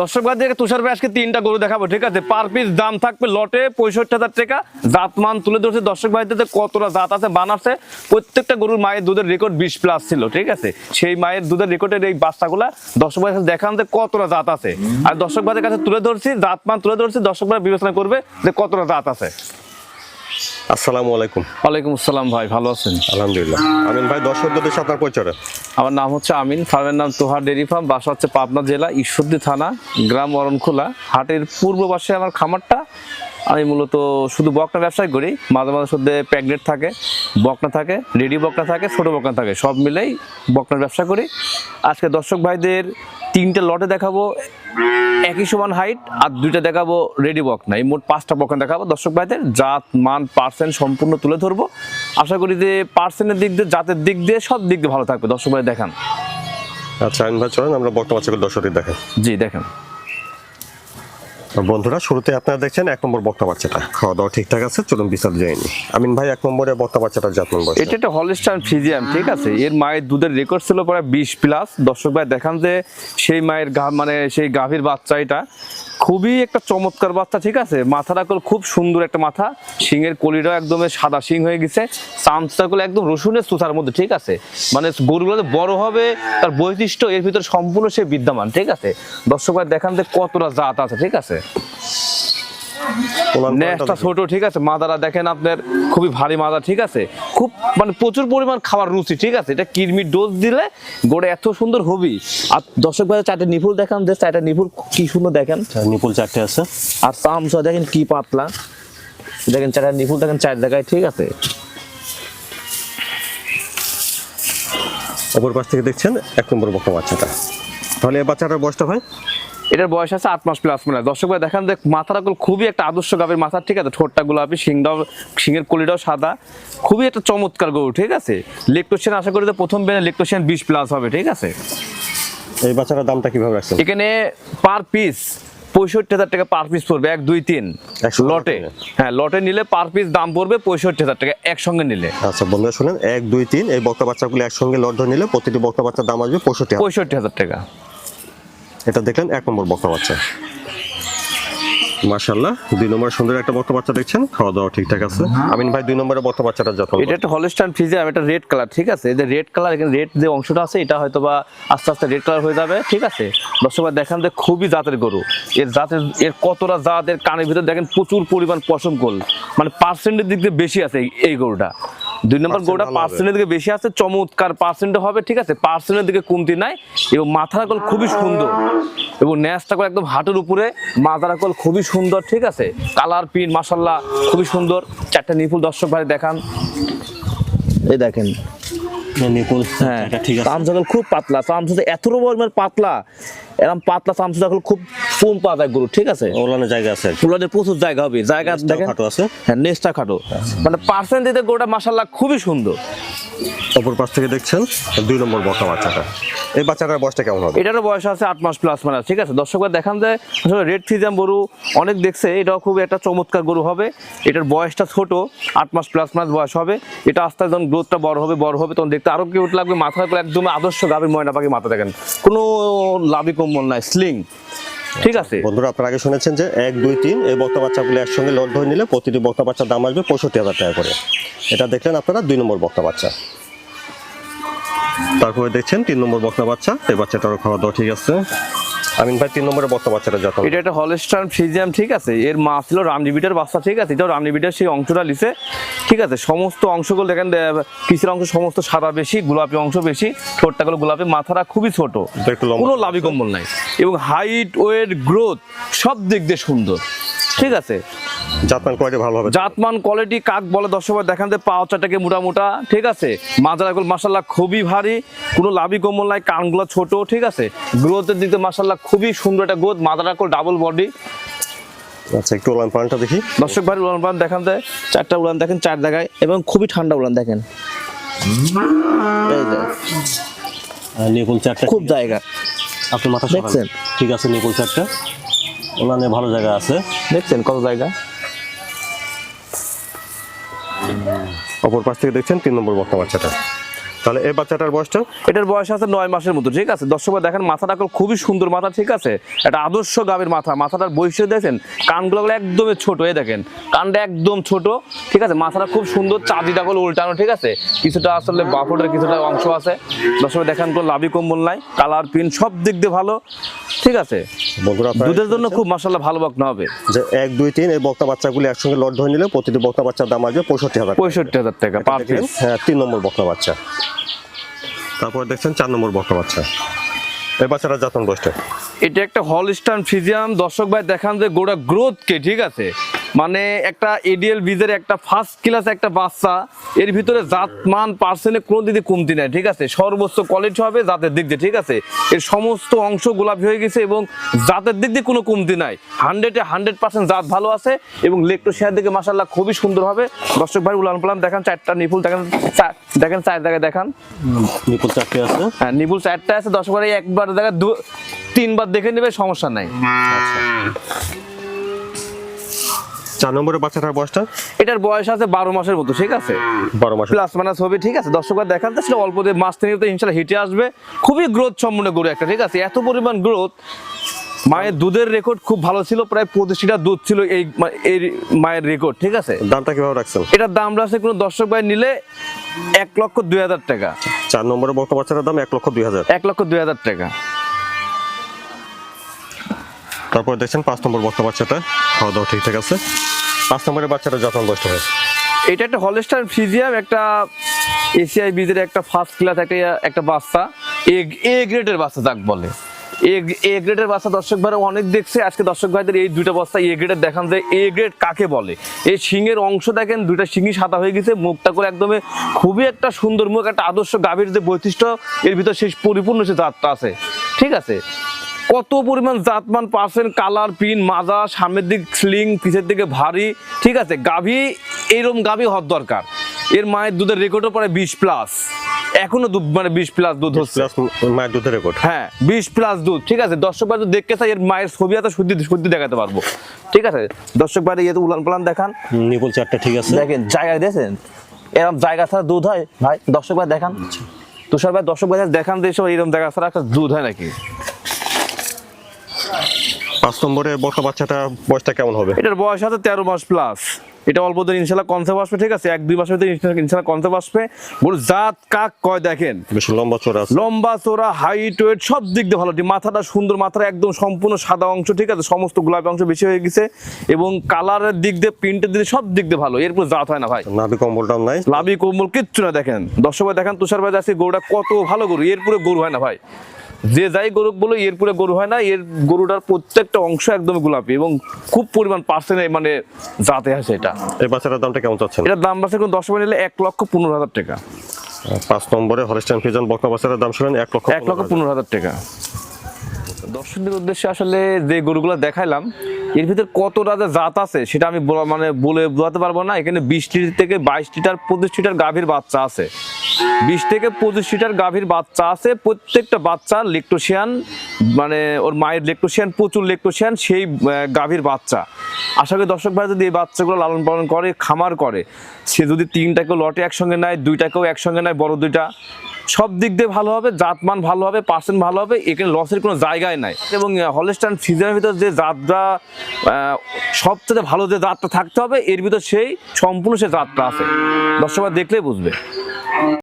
দর্শক ভাইদেরকে তুষার ভাই আজকে তিনটা গরু দেখাবো, ঠিক আছে? পার পিস দাম থাকবে লটে পঁয়ষট্টি হাজার টাকা। জাত মান তুলে ধরছে দর্শক ভাইদের কতটা জাত আছে, বান আছে। প্রত্যেকটা গরুর মায়ের দুধের রেকর্ড বিশ প্লাস ছিল, ঠিক আছে? সেই মায়ের দুধের রেকর্ডের এই বাচ্চাগুলা দর্শক ভাইয়ের কাছে দেখান যে কতটা জাত আছে। আর দর্শক ভাইদের কাছে তুলে ধরছি জাত মান তুলে ধরছি, দর্শক ভাই বিবেচনা করবে যে কতটা জাত আছে। আসসালামু আলাইকুম। ওয়ালাইকুম আসসালাম ভাই ভালো আছেন? আলহামদুলিল্লাহ। আমিন ভাই দর্শকদের দেশে আপনার পরিচয়? আমার নাম হচ্ছে আমিন ফার্মের নাম তোহার ডেরি ফার্ম বাসা হচ্ছে পাবনা জেলা ঈশ্বরদী থানা গ্রাম অরণখোলা। হাটের পূর্ব পাশে আমার খামারটা। আমি মূলত শুধু বকনা ব্যবসায় করি মাঝে মাঝে শুধু প্যাকেট থাকে বকনা থাকে রেডি বকনা থাকে ছোট বকনা থাকে সব মিলেই বকনার ব্যবসা করি। আজকে দর্শক ভাইদের তিনটে লটে দেখাবো একই সমান হাইট আর দুইটা দেখাবো রেডি বকনা এই মোট পাঁচটা বকন দেখাবো। দর্শক ভাইদের জাত মান পার্সেন্ট সম্পূর্ণ তুলে ধরবো। আশা করি যে পার্সেন্টের দিক দিয়ে জাতের দিক দিয়ে সব দিক দিয়ে ভালো থাকবে। দর্শক ভাই দেখান। আচ্ছা আমিন ভাই চলেন আমরা বর্তমান দর্শকদের দেখেন জি দেখেন। বন্ধুরা, শুরুতে আপনারা দেখছেন এক নম্বর বক্তা বাচ্চাটা। খাওয়া দাওয়া ঠিকঠাক আছে, চলুন বিশাল যায়নি আমিন ভাই, এক নম্বরে বক্তা বাচ্চাটার যাত নম্বর এটা একটা হলিস্টান ফিজিয়াম ঠিক আছে? এর মায়ের দুধের রেকর্ড ছিল প্রায় বিশ প্লাস দর্শক ভাই, দেখান যে সেই মায়ের গা মানে সেই গাভীর বাচ্চা এটা। খুবই একটা চমৎকার বাচ্চা ঠিক আছে? মাথাটা কল খুব সুন্দর একটা মাথা। শিংয়ের কলিটাও একদম সাদা শিং হয়ে গেছে। চামচটা গুলো একদম রসুনের সুতার মধ্যে ঠিক আছে? মানে গরুগুলো বড় হবে তার বৈশিষ্ট্য এর ভিতরে সম্পূর্ণ সে বিদ্যমান ঠিক আছে? দর্শক ভাই দেখান যে কতটা জাত আছে ঠিক আছে? নেসটা ছোট ঠিক আছে? মাদারা দেখেন আপনার খুবই ভারী মাদা ঠিক আছে? খুব মানে প্রচুর পরিমাণ খাবার রুচি ঠিক আছে? এটা কিরমির ডোজ দিলে গোড়ে এত সুন্দর হবি। আর দর্শক ভাই চারটে নিপুল দেখান যে চারটে নিপুল কি সুন্দর দেখেন। নিপুল চারটে আছে। আর চামচা দেখেন কি পাতলা। দেখেন চারটা নিপুল দেখেন চার জায়গায় ঠিক আছে? অপর পাশ থেকে দেখছেন এক নম্বর বক্তা বাচ্চাটা। তাহলে বাচ্চাটার বয়সটা ভাই? এটার বয়স আছে আট মাস প্লাস মানে দর্শক ভাই দেখান দেখ মাথাটা গুলো খুবই একটা আদর্শ গাভীর মাথা ঠিক আছে? ঠোঁটটা গোলাপি শিংটাও শিংয়ের কলিটাও সাদা। খুবই একটা চমৎকার গরু ঠিক আছে? লেকটোশিয়ান আশা করি যে প্রথম বেনে লেকটোশিয়ান বিশ প্লাস হবে ঠিক আছে? এই বাচ্চাটার দামটা কীভাবে রাখছেন? এখানে পার পিস পঁয়ষট্টি হাজার টাকা পার পিস পড়বে এক দুই তিন। লটে। হ্যাঁ লটে নিলে পার পিস দাম পড়বে পঁয়ষট্টি হাজার টাকা একসঙ্গে নিলে। আচ্ছা বন্ধুরা শুনেন এক দুই তিন এই বক্তা বাচ্চাগুলো একসঙ্গে লট ধরে নিলে প্রতিটি বক্তা বাচ্চার দাম আসবে পঁয়ষট্টি পঁয়ষট্টি হাজার টাকা। এটা দেখলেন এক নম্বর বক্তা বাচ্চা। মাশাল্লাহ দুই নম্বর সুন্দর একটা বক্তা বাচ্চা দেখছেন খাওয়া দাওয়া ঠিকঠাক আছে। আমিন ভাই দুই নম্বরের বক্তা বাচ্চাটা যত এটা একটা হলস্টাইন ফ্রিজিয়াম এটা রেড কালার ঠিক আছে? এই যে রেড কালার এখানে রেড যে অংশটা আছে এটা হয়তো বা আস্তে আস্তে রেড কালার হয়ে যাবে ঠিক আছে? দর্শকবার দেখেন যে খুবই জাতের গরু। এর জাতের এর কতটা জাত এর কানের ভিতরে দেখেন প্রচুর পরিমাণ পশম গোল। মানে পার্সেন্টের দিক দিয়ে বেশি আছে এই গরুটা। দুই নম্বর হবে। পার্সেন্টের দিকে বেশি আছে চমৎকার পার্সেন্ট হবে ঠিক আছে? পার্সেন্টের দিকে কমতি নাই এবং মাথার কল খুবই সুন্দর। এবং ন্যাসটা কল একদম হাটের উপরে মাথার কল খুবই সুন্দর ঠিক আছে? কালার প্রিন্ট মাসাল্লাহ খুবই সুন্দর। চারটা নিপুল দর্শক ভাই দেখান। এই দেখেন। হ্যাঁ ঠিক আছে। চামচা খুব পাতলা চামচা এত পরিমাণ পাতলা এরকম পাতলা চামচা খুব কম পাওয়া যায় গরু ঠিক আছে? ওলানো জায়গা আছে আর প্রচুর জায়গা হবে জায়গা দেখেন। খাটো আছে। হ্যাঁ নেসটা খাটো। মানে পার্সেন্ট দিতে গরুটা মাসাল্লাহ খুবই সুন্দর। অপর পাশ থেকে দেখছেন দুই নম্বর বক্তা বাচ্চাটা। এই বাচ্চাটার বয়সটা কেমন হবে? এটারও বয়স আছে আট মাস প্লাস মানে ঠিক আছে? দর্শকরা দেখান যে আসলে রেড ফিজাম গরু অনেক দেখছে এটাও খুব একটা চমৎকার গরু হবে। এটার বয়সটা ছোট আট মাস প্লাস মাস বয়স হবে। এটা আস্তে আস্তে যখন গ্রোথটা বড় হবে বড় হবে তখন দেখতে আরও কিউট লাগবে। মাথার একদম আদর্শ গাভীর ময়না পাখি মাথা দেখেন। কোনো লাভি কম্বল নাই স্লিং ঠিক আছে। বন্ধুরা, আপনারা আগে শুনেছেন যে এক, দুই, তিন এই বক্তা বাচ্চাগুলো একসঙ্গে লট ধরে নিলে প্রতিটি বক্তা বাচ্চার দাম আসবে পঁয়ষট্টি হাজার টাকা করে। এটা দেখলেন আপনারা দুই নম্বর বক্তা বাচ্চা। তারপরে দেখছেন তিন নম্বর বক্তা বাচ্চা, এই বাচ্চাটারও খাওয়া দাওয়া ঠিক আছে। আমিন ভাই তিন নম্বরের বস্তা বাচ্চাটা যত এটা একটা হলস্টার ফ্রিজিয়াম ঠিক আছে? এর মা ছিল রামনিবিটার বাচ্চা ঠিক আছে? এটাও রামনিবিটার সেই অংশটা লিছে ঠিক আছে? সমস্ত অংশগুলো দেখেন কিসের অংশ? সমস্ত সাদা বেশি গোলাপি অংশ বেশি ঠোঁটটাগুলো গোলাপি মাথাটা খুবই ছোট। কোনো লাভি কম্বল নাই। এবং হাইট ওয়েট গ্রোথ সব দিক দিয়ে সুন্দর ঠিক আছে? জাতমান কোয়ালিটি ভালো হবে। জাতমান কোয়ালিটি কাক বলে দর্শক দেখান যে পাওচাটাকে মোটা মোটা ঠিক আছে? মাজারাগুলো মাসাল্লাহ খুবই ভারী কোনো লাভি কম্বল নাই কানগুলো ছোট ঠিক আছে? গ্রোথের দিকে মাসাল্লাহ খুবই সুন্দর একটা গ্রোথ মাজারাকল ডাবল বডি আচ্ছা একটু উলান পানটা দেখি। দর্শক ভাই উড়ান পান দেখান যায় চারটা উড়ান দেখেন চার জায়গায় এবং খুবই ঠান্ডা উড়ান দেখেন। এই চারটা খুব জায়গা। আপনি মাথা দেখছেন? ঠিক আছে নিপুল চারটা। ওলানে ভালো জায়গা আছে। দেখছেন কত জায়গা? অপর পাশ থেকে দেখছেন তিন নম্বর বক্তা বাচ্চাটা। তাহলে এই বাচ্চাটার বয়সটা? এটার বয়স আছে নয় মাসের মতো, ঠিক আছে? দর্শক দেখেন, মাথাটা খুবই সুন্দর মাথা, ঠিক আছে? এটা আদর্শ গাভীর মাথা, মাথাটার বৈশিষ্ট্য দেখেন কানগুলো একদমই ছোট, এই দেখেন, কানটা একদম ছোট, ঠিক আছে? মাথাটা খুব সুন্দর চাঁদিটা গুলো উল্টানো, ঠিক আছে? কিছুটা আসলে বাফটের কিছুটা অংশ আছে। দর্শক দেখেন, কোনো লাভি কম্বল নাই, কালার পিন সব দিক দিয়ে ভালো। ঠিক আছে? দুধের জন্য খুব মাসাল্লাহ ভালো বকনা হবে। যে এক দুই তিন এই বক্তা বাচ্চাগুলি একসঙ্গে লট ধরে নিলে প্রতিটি বক্তা বাচ্চার দাম আসবে পঁয়ষট্টি হাজার পঁয়ষট্টি হাজার টাকা পার পিস হ্যাঁ তিন নম্বর বক্তা বাচ্চা। তারপর দেখছেন চার নম্বর বক্তা বাচ্চা। এই বাচ্চাটা যাতন বসটা এটা একটা হলস্টান ফিজিয়াম দর্শক ভাই দেখান যে গোড়া গ্রোথ কে ঠিক আছে? মানে একটা এডিএল বীজের একটা ফার্স্ট ক্লাস একটা বাচ্চা এর ভিতরে জাত মান পার্সেন্টে কোনো দিকে কমতি নাই ঠিক আছে? সর্বোচ্চ কোয়ালিটি হবে জাতের দিক দিয়ে ঠিক আছে? এর সমস্ত অংশ গোলাপি হয়ে গেছে এবং জাতের দিক দিয়ে কোনো কমতি নাই। হান্ড্রেডে হান্ড্রেড পার্সেন্ট জাত ভালো আছে এবং লেকটো শেয়ার দিকে মাসাল্লাহ খুবই সুন্দর হবে। দর্শক ভাই উলান পালান দেখান চারটা নিপুল দেখেন দেখেন চার জায়গায় দেখান। নিপুল চারটে আছে। হ্যাঁ নিপুল চারটা আছে। দশ বারে একবার দেখা দু তিনবার দেখে নেবে সমস্যা নাই। চার নম্বরের বাচ্চাটার বয়সটা? এটার বয়স আছে বারো মাসের মতো ঠিক আছে? বারো মাস প্লাস মানে ছবি ঠিক আছে? দর্শকরা দেখান তো অল্প দিয়ে মাস থেকে তো ইনশাল্লাহ হিটে আসবে। খুবই গ্রোথ সম্পূর্ণ গরু একটা ঠিক আছে? এত পরিমাণ গ্রোথ মায়ের দুধের রেকর্ড খুব ভালো ছিল প্রায় পঁচিশ লিটার দুধ ছিল এই এই মায়ের রেকর্ড ঠিক আছে? দামটা কীভাবে রাখছেন? এটার দাম আছে কোনো দর্শক ভাই নিলে এক লক্ষ দুই হাজার টাকা। চার নম্বরের বক্তা বাচ্চাটার দাম এক লক্ষ দুই হাজার। এক লক্ষ দুই হাজার টাকা। তারপর দেখছেন পাঁচ নম্বর বক্তা বাচ্চাটা খাওয়া দাওয়া ঠিকঠাক আছে। পাঁচ নম্বরের বাচ্চাটা যত্ন বয়সটা হয় এটা একটা হলস্টার ফিজিয়াম একটা এসিআই বিজের একটা ফার্স্ট ক্লাস একটা একটা বাচ্চা। এ এ গ্রেডের বাচ্চা যাক বলে। এ এ গ্রেডের বাচ্চা দর্শক ভাইরা অনেক দেখছে। আজকে দর্শক ভাইদের এই দুইটা বস্তা এ গ্রেডের দেখান যে এ গ্রেড কাকে বলে। এই শিঙের অংশ দেখেন, দুইটা শিঙি সাদা হয়ে গেছে। মুখটা করে একদমই খুবই একটা সুন্দর মুখ, একটা আদর্শ গাভীর যে বৈশিষ্ট্য, এর ভিতর সেই পরিপূর্ণ সে জাতটা আছে। ঠিক আছে? কত পরিমাণ জাতমান পার্সেন্ট কালার পিন মাজা সামনের দিক স্লিং পিছের দিকে ভারী ঠিক আছে? গাভী এইরকম গাভী হওয়ার দরকার। এর মায়ের দুধের রেকর্ডও পরে বিশ প্লাস এখনও দুধ মানে বিশ প্লাস দুধ হচ্ছে। মায়ের দুধের রেকর্ড হ্যাঁ বিশ প্লাস দুধ ঠিক আছে? দর্শক ভাই দেখতে চাই এর মায়ের ছবি আছে শুদ্ধি শুদ্ধি দেখাতে পারব। ঠিক আছে? দর্শক ভাই ইয়ে তো উলান পালান দেখান। নিপুল চারটা ঠিক আছে। দেখেন জায়গায় দিয়েছেন এরকম জায়গা ছাড়া দুধ হয়? ভাই দর্শক ভাই দেখান। তুষার ভাই দর্শক ভাই দেখান যে এরকম জায়গা ছাড়া একটা দুধ হয় নাকি? পাঁচ নম্বরের বক্তা বাচ্চাটা বয়সটা কেমন হবে? এটার বয়স আছে তেরো মাস প্লাস এটা অল্প দিন ইনশাল্লাহ কনসেপ্ট আসবে ঠিক আছে? এক দুই মাসের ভিতরে ইনশাল্লাহ- কনসেপ্ট আসবে। বড় জাত কাক কয় দেখেন? বেশি লম্বা চোরা লম্বা চোরা হাইট ওয়েট সব দিক দিয়ে ভালো। মাথাটা সুন্দর মাথাটা একদম সম্পূর্ণ সাদা অংশ ঠিক আছে? সমস্ত গোলাপি অংশ বেশি হয়ে গেছে। এবং কালারের দিক দিয়ে প্রিন্টের দিক সব দিক দিয়ে ভালো। এরপর জাত হয় না ভাই। নাভি কম্বলটাও নাই? লাভি কম্বল কিচ্ছু না দেখেন। দর্শক ভাই দেখেন তুষার ভাই আছে গরুটা কত ভালো গরু। এরপরে গরু হয় না ভাই। যে যাই গরু বলো এরপরে গরু হয় না এর গরুটার প্রত্যেকটা অংশ একদম গোলাপি এবং খুব পরিমাণ পার্সেন্ট মানে জাতে আছে এটা। এই বাচ্চাটার দামটা কেমন চাচ্ছেন? এটার দাম আছে কোন দশ টাকা নিলে এক লক্ষ পনেরো হাজার টাকা। পাঁচ নম্বরে হলস্টাইন ফিজন বক্তা বাচ্চাটার দাম শুনেন এক লক্ষ এক লক্ষ পনেরো হাজার। টাকা। দর্শকদের উদ্দেশ্যে আসলে যে গরুগুলো দেখাইলাম এর ভিতরে কতটা রাজা জাত আছে সেটা আমি মানে বলে বোঝাতে পারব না। এখানে বিশ লিটার থেকে বাইশ লিটার পঁচিশ লিটার গাভীর বাচ্চা আছে। বিশ থেকে পঁচিশ লিটার গাভীর বাচ্চা আছে। প্রত্যেকটা বাচ্চা লেকটোসিয়ান মানে ওর মায়ের লেকটোসিয়ান প্রচুর লেকটোসিয়ান সেই গাভীর বাচ্চা। আশা করি দর্শক ভাই যদি এই বাচ্চাগুলো লালন পালন করে, খামার করে, সে যদি তিনটাকেও লটে একসঙ্গে নেয়, দুইটাকেও একসঙ্গে নেয়, বড় দুইটা, সব দিক দিয়ে ভালো হবে, জাতমান ভালো হবে পার্সেন্ট ভালো হবে, এখানে লসের কোনো জায়গায় নাই। এবং হলস্টান ফিজারের ভিতর যে জাতটা সবচেয়ে ভালো যে জাতটা থাকতে হবে, এর ভিতর সেই সম্পূর্ণ সে জাতটা আছে। দর্শকরা দেখলেই বুঝবে।